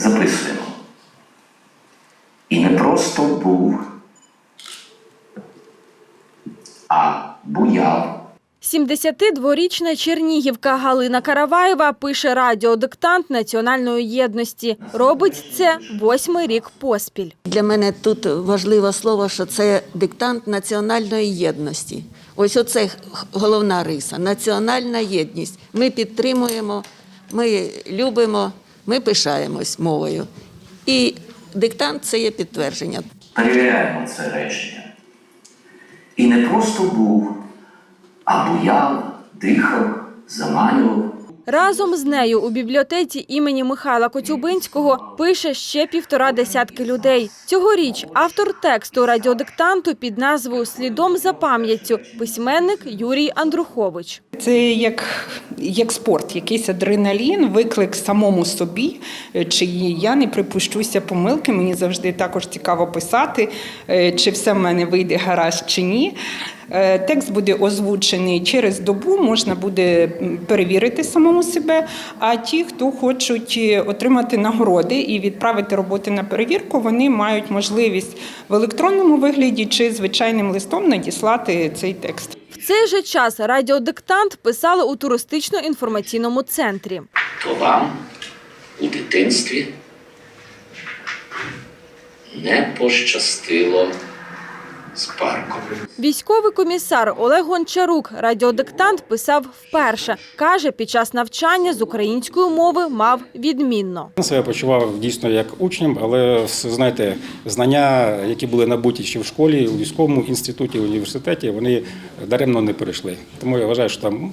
Записуємо. І не просто був, а буяв. 72-річна Чернігівка Галина Караваєва пише радіодиктант національної єдності. Робить це восьмий рік поспіль. Для мене тут важливе слово, що це диктант національної єдності. Ось оце головна риса національна єдність. Ми підтримуємо, ми любимо, ми пишаємось мовою. І диктант це є підтвердження. Перевіряємо це речення. І не просто був, а буяв, дихав, заманював. Разом з нею у бібліотеці імені Михайла Коцюбинського пише ще півтора десятки людей. Цьогоріч автор тексту радіодиктанту під назвою Слідом за пам'яттю письменник Юрій Андрухович. Це як, як спорт, якийсь адреналін, виклик самому собі. е, Чи я не припущуся помилки, мені завжди також цікаво писати, е, чи все в мене вийде гаразд чи ні. Е, Текст буде озвучений через добу, можна буде перевірити самому себе. А ті, хто хочуть е, отримати нагороди і відправити роботи на перевірку, вони мають можливість в електронному вигляді чи звичайним листом надіслати цей текст. В цей же час радіодиктант писали у туристично-інформаційному центрі. То вам у дитинстві не пощастило з парком. Військовий комісар Олег Гончарук радіодиктант писав вперше. Каже, під час навчання з української мови мав відмінно. Я себе почував дійсно як учнем, але знаєте, знання, які були набуті ще в школі, у військовому інституті, університеті, вони даремно не перейшли. Тому я вважаю, що там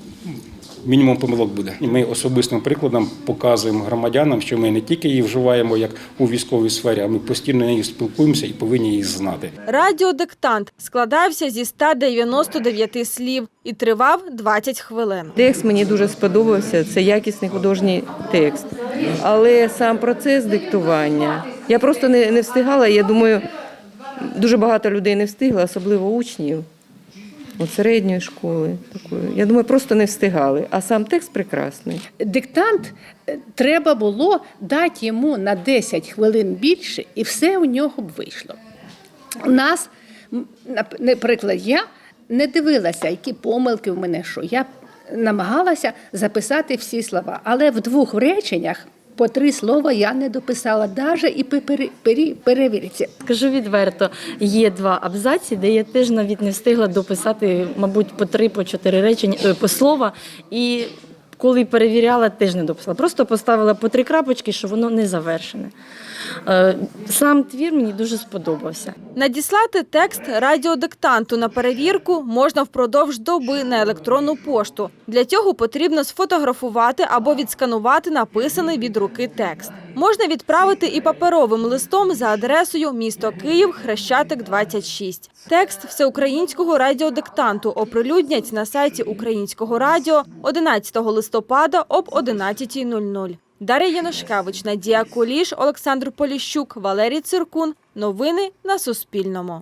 мінімум помилок буде. І ми особистим прикладом показуємо громадянам, що ми не тільки її вживаємо як у військовій сфері, а ми постійно нею спілкуємося і повинні її знати. Радіодиктант складався зі 199 слів і тривав 20 хвилин. Текст мені дуже сподобався, це якісний художній текст. Але сам процес диктування я просто не, не встигала. Я думаю, дуже багато людей не встигло, особливо учнів от середньої школи. Такої. Я думаю, просто не встигали. А сам текст прекрасний. диктант е, треба було дати йому на 10 хвилин більше, і все у нього б вийшло. У нас, наприклад, я не дивилася, які помилки в мене що. Я намагалася записати всі слова, але в двох реченнях по три слова я не дописала, навіть і пере- перевірці. Скажу відверто, є два абзаці, де я теж навіть не встигла дописати, мабуть, по три, по чотири речення е, по слова. І коли перевіряла, теж не дописала. Просто поставила по три крапочки, що воно не завершене. Е, Сам твір мені дуже сподобався. Надіслати текст радіодиктанту на перевірку можна впродовж доби на електронну пошту. Для цього потрібно сфотографувати або відсканувати написаний від руки текст. Можна відправити і паперовим листом за адресою місто Київ, Хрещатик 26. Текст всеукраїнського радіодиктанту оприлюднять на сайті Українського радіо 11 листопада об 11.00. Дар'я Янушкевич, Надія Куліш, Олександр Поліщук, Валерій Циркун. Новини на Суспільному.